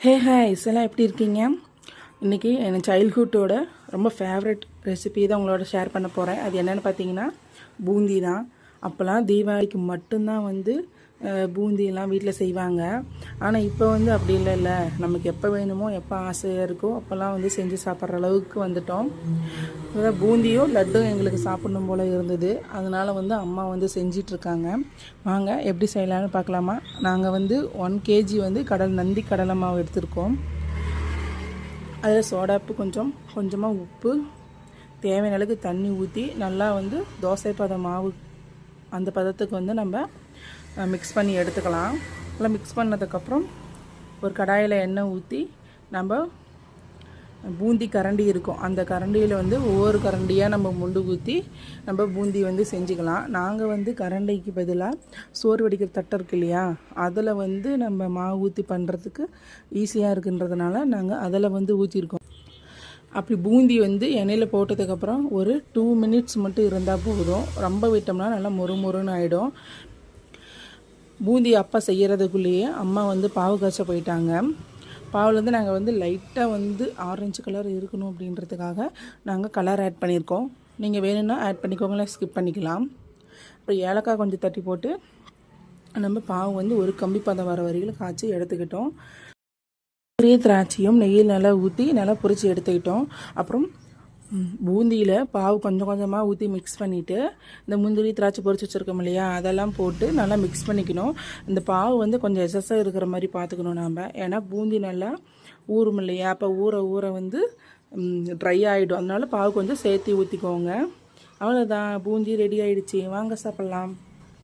Hey hi எல்லாம் எப்படி இருக்கீங்க? இன்றைக்கி என் சைல்ட்ஹுட்டோட ரொம்ப ஃபேவரட் ரெசிபி தான் உங்களோட ஷேர் பண்ண போகிறேன் அது என்னென்னு பார்த்தீங்கன்னா பூந்தி தான். அப்போல்லாம் தீபாவளிக்கு மட்டும்தான் வந்து பூந்தியெல்லாம் வீட்டில் செய்வாங்க. ஆனால் இப்போ வந்து அப்படி இல்லைல்ல. நமக்கு எப்போ வேணுமோ எப்போ ஆசையாக இருக்கோ அப்போல்லாம் வந்து செஞ்சு சாப்பிட்ற அளவுக்கு வந்துட்டோம். அதான் பூந்தியும் லட்டும் எங்களுக்கு சாப்பிடணும் போல் இருந்தது. அதனால் வந்து அம்மா வந்து செஞ்சிட்ருக்காங்க. வாங்க எப்படி செய்யலான்னு பார்க்கலாமா? நாங்கள் வந்து ஒன் கேஜி வந்து கடல் நந்தி கடலை மாவு எடுத்திருக்கோம். அதில் சோடாப்பு கொஞ்சம் கொஞ்சமாக உப்பு. தேவையான அளவுக்கு தண்ணி ஊற்றி நல்லா வந்து தோசை பதம் மாவு அந்த பதத்துக்கு வந்து நம்ம மிக்ஸ் பண்ணி எடுத்துக்கலாம். நல்லா மிக்ஸ் பண்ணதுக்கப்புறம் ஒரு கடாயில் எண்ணெய் ஊற்றி நம்ம பூந்தி கரண்டி இருக்கும். அந்த கரண்டியில் வந்து ஒவ்வொரு கரண்டியாக நம்ம முண்டு ஊற்றி நம்ம பூந்தி வந்து செஞ்சுக்கலாம். நாங்கள் வந்து கரண்டிக்கு பதிலாக சோறு வடிக்கிற தட்டை இருக்கு இல்லையா? அதில் வந்து நம்ம மாவு ஊற்றி பண்ணுறதுக்கு ஈஸியாக இருக்குன்றதுனால நாங்கள் அதில் வந்து ஊற்றிருக்கோம் அப்படி பூந்தி வந்து எண்ணெயில் போட்டதுக்கப்புறம் ஒரு டூ மினிட்ஸ் மட்டும் இருந்தால் போதும். ரொம்ப விட்டோம்னா நல்லா மொறு மொறுன்னு ஆகிடும் பூந்தி அப்பா செய்கிறதுக்குள்ளேயே அம்மா வந்து பாவு காய்ச்ச போயிட்டாங்க. பாவுலேருந்து நாங்கள் வந்து லைட்டாக வந்து ஆரஞ்சு கலர் இருக்கணும் அப்படின்றதுக்காக நாங்கள் கலர் ஆட் பண்ணியிருக்கோம். நீங்கள் வேணும்னா ஆட் பண்ணிக்கோங்களா ஸ்கிப் பண்ணிக்கலாம். அப்புறம் ஏலக்காய் கொஞ்சம் தட்டி போட்டு நம்ம பாவு வந்து ஒரு கம்பி பதம் வர வரையில் காய்ச்சி எடுத்துக்கிட்டோம். பெரிய திராட்சையும் நெய்யில் நல்லா ஊற்றி நல்லா பொரிச்சு எடுத்துக்கிட்டோம். அப்புறம் பூந்தியில் பாவு கொஞ்சம் கொஞ்சமாக ஊற்றி மிக்ஸ் பண்ணிவிட்டு இந்த முந்திரி திராட்சை பொரிச்சு வச்சுருக்கோம் இல்லையா அதெல்லாம் போட்டு நல்லா மிக்ஸ் பண்ணிக்கணும். இந்த பாவு வந்து கொஞ்சம் எசஸாக இருக்கிற மாதிரி பார்த்துக்கணும் நாம். ஏன்னா பூந்தி நல்லா ஊறும் இல்லையா அப்போ ஊற ஊற வந்து ட்ரை ஆகிடும் அதனால பாவு கொஞ்சம் சேர்த்து ஊற்றிக்கோங்க அவ்வளோதான் பூந்தி ரெடி ஆகிடுச்சி வாங்க சாப்பிட்லாம்.